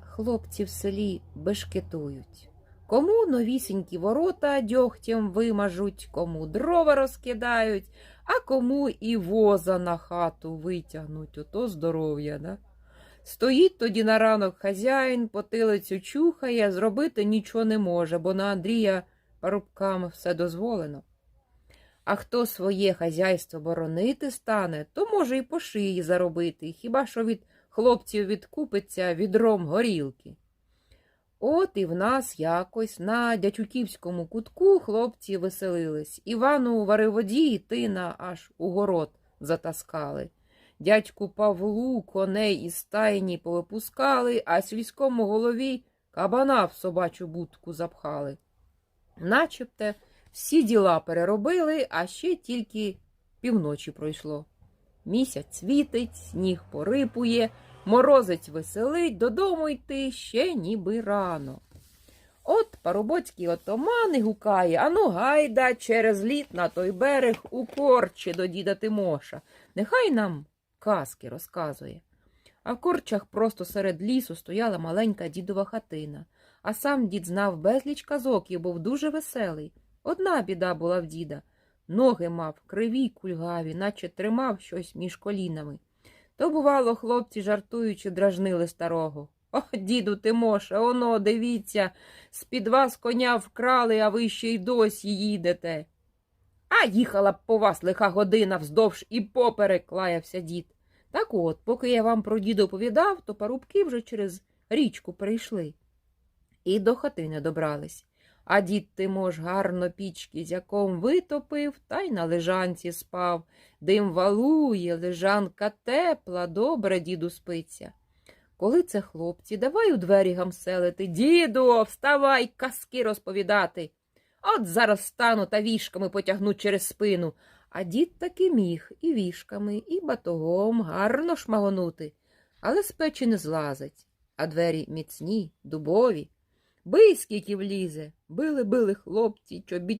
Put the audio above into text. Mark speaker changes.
Speaker 1: Хлопці в селі бешкетують. Кому новісінькі ворота дьогтям вимажуть, кому дрова розкидають, а кому і воза на хату витягнуть. Ото здоров'я, да? Стоїть тоді на ранок хазяїн, потилицю чухає, зробити нічого не може, бо на Андрія парубкам все дозволено. А хто своє хазяйство боронити стане, то може і по шиї заробити, хіба що від хлопців відкупиться відром горілки. От і в нас якось на дячуківському кутку хлопці веселились. Івану Вариводі і тина аж у город затаскали. Дядьку Павлу коней із стайні повипускали, а сільському голові кабана в собачу будку запхали. Начебте всі діла переробили, а ще тільки півночі пройшло. Місяць світить, сніг порипує, морозець веселить, додому йти ще ніби рано. От парубоцький отоман і гукає, ану гайда через літ на той берег у корчі до діда Тимоша. Нехай нам казки розказує. А в корчах просто серед лісу стояла маленька дідова хатина, а сам дід знав безліч казок і був дуже веселий. Одна біда була в діда. Ноги мав криві кульгаві, наче тримав щось між колінами. То, бувало, хлопці, жартуючи, дражнили старого. О, діду Тимоша, оно, дивіться, з-під вас коня вкрали, а ви ще й досі їдете. А їхала б по вас лиха година вздовж і поперек, лаявся дід. Так от, поки я вам про діда оповідав, то парубки вже через річку перейшли. І до хатини добрались. А дід Тимош гарно пічки з яком витопив, та й на лежанці спав. Дим валує, лежанка тепла, добре діду спиться. Коли це хлопці, давай у двері гамселити. Діду, вставай, казки розповідати. От зараз стану та вішками потягну через спину. А дід таки міг і вішками, і батогом гарно шмагонути, але з печі не злазить, а двері міцні, дубові. Бий, скільки влізе, били-били хлопці, чобіт